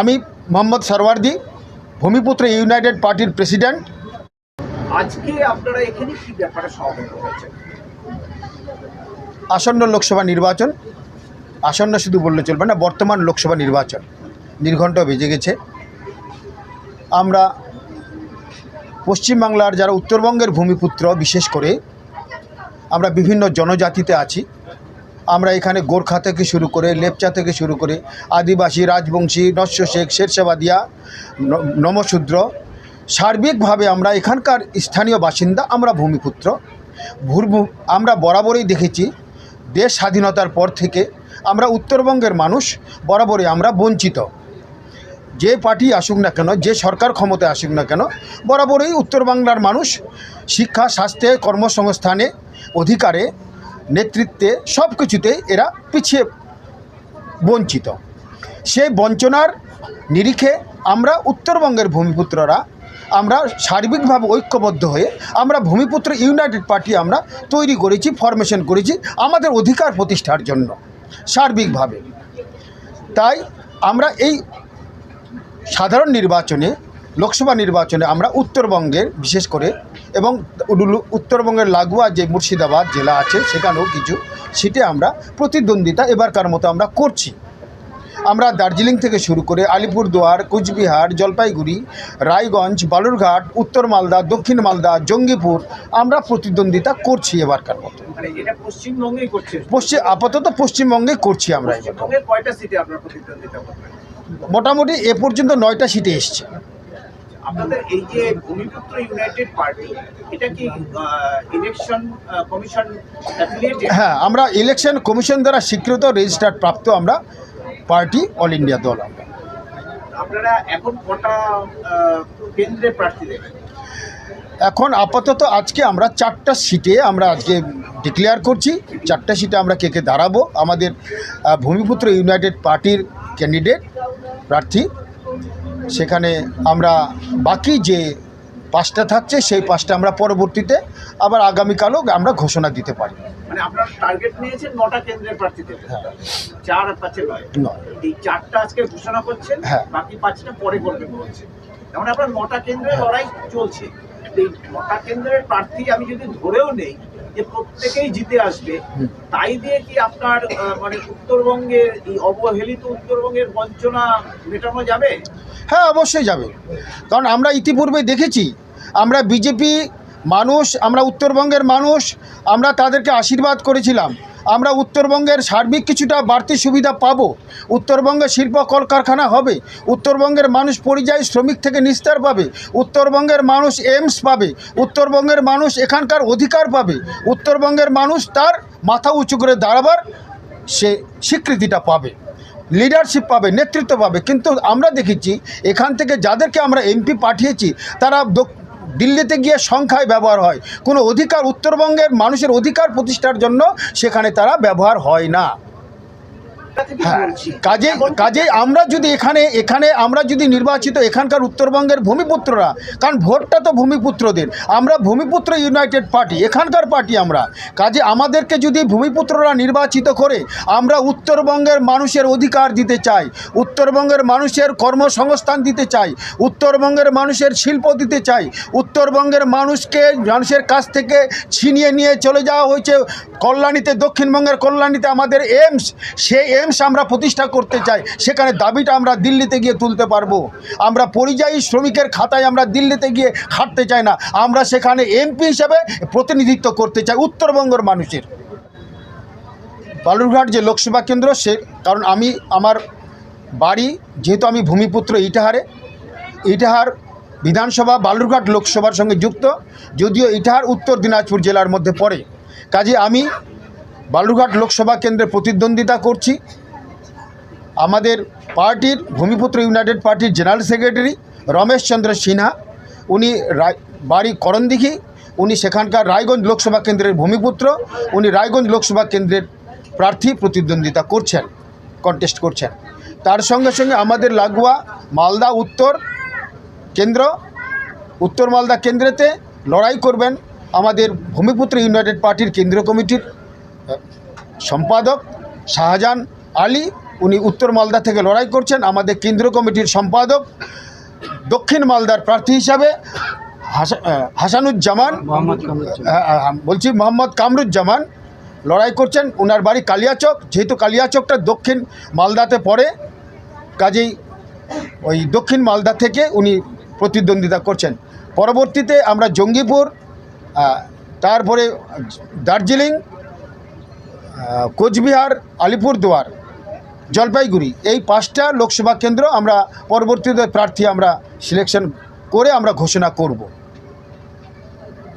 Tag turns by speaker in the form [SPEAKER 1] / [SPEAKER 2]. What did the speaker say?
[SPEAKER 1] আমি মোহাম্মদ সরওয়ার্দি ভূমিপুত্র ইউনাইটেড পার্টির প্রেসিডেন্ট।
[SPEAKER 2] আজকে আপনারা এখানে কি ব্যাপারে হয়েছেন
[SPEAKER 1] আসন্ন লোকসভা নির্বাচন। আসন্ন শুধু বললে চলবে না বর্তমান লোকসভা নির্বাচন। নির্ঘণ্ট বেজে গেছে। আমরা পশ্চিমবাংলার যারা উত্তরবঙ্গের ভূমিপুত্র বিশেষ করে আমরা বিভিন্ন জনজাতিতে আছি। আমরা এখানে গোর্খা থেকে শুরু করে লেপচা থেকে শুরু করে আদিবাসী, রাজবংশী, নস্য শেখ শেরশাবাদিয়া নমশূদ্র, সার্বিকভাবে আমরা এখানকার স্থানীয় বাসিন্দা, আমরা ভূমিপুত্র। ভূর্ভু, আমরা বরাবরই দেখেছি, দেশ স্বাধীনতার পর থেকে আমরা উত্তরবঙ্গের মানুষ, বরাবরই আমরা বঞ্চিত। যে পার্টি আসুক না কেন, যে সরকার ক্ষমতায় আসুক না কেন, বরাবরই উত্তরবাংলার মানুষ শিক্ষা, স্বাস্থ্যে, কর্মসংস্থানে, অধিকারে নেতৃত্বে সব কিছুতে এরা পিছিয়ে বঞ্চিত। সেই বঞ্চনার নিরিখে আমরা উত্তরবঙ্গের ভূমিপুত্ররা, আমরা সার্বিকভাবে ঐক্যবদ্ধ হয়ে আমরা ভূমিপুত্র ইউনাইটেড পার্টি আমরা তৈরি করেছি ফরমেশন করেছি আমাদের অধিকার প্রতিষ্ঠার জন্য, সার্বিকভাবে। তাই আমরা এই সাধারণ নির্বাচনে, লোকসভা নির্বাচনে আমরা উত্তরবঙ্গের, বিশেষ করে এবং উডুলু- উত্তরবঙ্গের লাগোয়া যে মুর্শিদাবাদ জেলা আছে সেখানেও কিছু সিটে আমরা প্রতিদ্বন্দ্বিতা এবারকার মতো আমরা করছি। আমরা দার্জিলিং থেকে শুরু করে আলিপুরদুয়ার কুচবিহার জলপাইগুড়ি রায়গঞ্জ বালুরঘাট উত্তর মালদা দক্ষিণ মালদা জঙ্গিপুর আমরা প্রতিদ্বন্দ্বিতা করছি এবারকার মতো।
[SPEAKER 2] মানে
[SPEAKER 1] পশ্চিম আপাতত পশ্চিমবঙ্গে করছি আমরা। মোটামুটি এ পর্যন্ত নয়টা সিটে এসছে।
[SPEAKER 2] আপনাদের এই যে ভূমিপুত্র ইউনাইটেড পার্টি এটা কি ইলেকশন কমিশন
[SPEAKER 1] হ্যাঁ আমরা ইলেকশন কমিশন দ্বারা স্বীকৃত রেজিস্টার্ড প্রাপ্ত আমরা পার্টি অল ইন্ডিয়া দল আমরা।
[SPEAKER 2] আপনারা এখন কটা কেন্দ্রে প্রার্থী দেবেন
[SPEAKER 1] এখন আপাতত আজকে আমরা চারটা সিটে আমরা আজকে ডিক্লেয়ার করছি। চারটা সিটে আমরা কে কে দাঁড়াবো? আমাদের ভূমিপুত্র ইউনাইটেড পার্টির ক্যান্ডিডেট প্রার্থী সেখানে আমরা বাকি যে পাঁচটা থাকছে সেই পাঁচটা আমরা পরবর্তীতে আবার আগামীকালও আমরা ঘোষণা দিতে পারি।
[SPEAKER 2] মানে আপনারা টার্গেট নিয়েছেন নটা কেন্দ্রের
[SPEAKER 1] হ্যাঁ।
[SPEAKER 2] চার পাঁচে নয়। এই চারটা আজকে ঘোষণা করছেন
[SPEAKER 1] হ্যাঁ।
[SPEAKER 2] বাকি পাঁচটা পরে বলছেন যেমন আপনার নটা কেন্দ্রে লড়াই চলছে। এই নটা কেন্দ্রের প্রার্থী আমি যদি ধরেও নেই যে প্রত্যেকেই জিতে আসবে তাই দিয়ে কি আপনার মানে উত্তরবঙ্গের এই অবহেলিত উত্তরবঙ্গের বঞ্চনা মেটানো যাবে?
[SPEAKER 1] হ্যাঁ অবশ্যই যাবে। কারণ আমরা ইতিপূর্বে দেখেছি আমরা বিজেপি মানুষ আমরা উত্তরবঙ্গের মানুষ আমরা তাদেরকে আশীর্বাদ করেছিলাম। আমরা উত্তরবঙ্গের সার্বিক কিছুটা বাড়তি সুবিধা পাব। উত্তরবঙ্গে শিল্প কলকারখানা হবে। উত্তরবঙ্গের মানুষ পরিযায়ী শ্রমিক থেকে নিস্তার পাবে। উত্তরবঙ্গের মানুষ এইমস পাবে। উত্তরবঙ্গের মানুষ এখানকার অধিকার পাবে। উত্তরবঙ্গের মানুষ তার মাথা উঁচু করে দাঁড়াবার সে স্বীকৃতিটা পাবে। লিডারশিপ পাবে, নেতৃত্ব পাবে। কিন্তু আমরা দেখেছি, এখান থেকে যাদেরকে আমরা এমপি পাঠিয়েছি, তারা দিল্লিতে গিয়ে সংখ্যায় ব্যবহার হয়। কোনো অধিকার উত্তরবঙ্গের মানুষের অধিকার প্রতিষ্ঠার জন্য সেখানে তারা ব্যবহার হয় না। হ্যাঁ কাজে কাজে আমরা যদি এখানে এখানে আমরা যদি নির্বাচিত এখানকার উত্তরবঙ্গের ভূমিপুত্ররা কারণ ভোটটা তো ভূমিপুত্রদের। আমরা ভূমিপুত্র ইউনাইটেড পার্টি এখানকার পার্টি আমরা। কাজে আমাদেরকে যদি ভূমিপুত্ররা নির্বাচিত করে আমরা উত্তরবঙ্গের মানুষের অধিকার দিতে চাই উত্তরবঙ্গের মানুষের কর্মসংস্থান দিতে চাই উত্তরবঙ্গের মানুষের শিল্প দিতে চাই উত্তরবঙ্গের মানুষকে মানুষের কাছ থেকে ছিনিয়ে নিয়ে চলে যাওয়া হয়েছে। কল্যাণীতে দক্ষিণবঙ্গের কল্যাণীতে আমাদের এইমস সেই এইমস আমরা প্রতিষ্ঠা করতে চাই, সেখানে দাবিটা আমরা দিল্লিতে গিয়ে তুলতে পারব। আমরা পরিযায়ী শ্রমিকের খাতায় আমরা দিল্লিতে গিয়ে খাটতে চাই না। আমরা সেখানে এমপি হিসেবে প্রতিনিধিত্ব করতে চাই উত্তরবঙ্গের মানুষের। বালুরঘাট যে লোকসভা কেন্দ্র, সে, কারণ আমি, আমার বাড়ি যেহেতু আমি ভূমিপুত্র ইটাহারে, ইটাহার বিধানসভা বালুরঘাট লোকসভার সঙ্গে যুক্ত, যদিও ইটাহার উত্তর দিনাজপুর জেলার মধ্যে পড়ে। কাজে আমি বালুরঘাট লোকসভা কেন্দ্রে প্রতিদ্বন্দ্বিতা করছি। আমাদের পার্টির ভূমিপুত্র ইউনাইটেড পার্টির জেনারেল সেক্রেটারি রমেশ চন্দ্র সিনহা, উনি বাড়ি করণদিঘি, উনি সেখানকার রায়গঞ্জ লোকসভা কেন্দ্রের ভূমিপুত্র, উনি রায়গঞ্জ লোকসভা কেন্দ্রের প্রার্থী প্রতিদ্বন্দ্বিতা করছেন কন্টেস্ট করছেন। তার সঙ্গে সঙ্গে আমাদের লাগোয়া মালদা উত্তর কেন্দ্র, উত্তর মালদা কেন্দ্রেতে লড়াই করবেন আমাদের ভূমিপুত্র ইউনাইটেড পার্টির কেন্দ্রীয় কমিটির সম্পাদক শাহজাহান আলী উনি উত্তর মালদা থেকে লড়াই করছেন আমাদের কেন্দ্রীয় কমিটির সম্পাদক দক্ষিণ মালদার প্রার্থী হিসাবে হাসা- হাসানুজ্জামান বলছি মোহাম্মদ কামরুজ্জামান লড়াই করছেন ওনার বাড়ি কালিয়াচক যেহেতু কালিয়াচকটা দক্ষিণ মালদাতে পড়ে কাজেই ওই দক্ষিণ মালদা থেকে উনি প্রতিদ্বন্দ্বিতা করছেন। পরবর্তীতে আমরা জঙ্গিপুর তারপরে দার্জিলিং কোচবিহার, আলিপুরদুয়ার, জলপাইগুড়ি, এই পাঁচটা লোকসভা কেন্দ্র আমরা পরবর্তীতে প্রার্থী আমরা সিলেকশন করে আমরা ঘোষণা করব।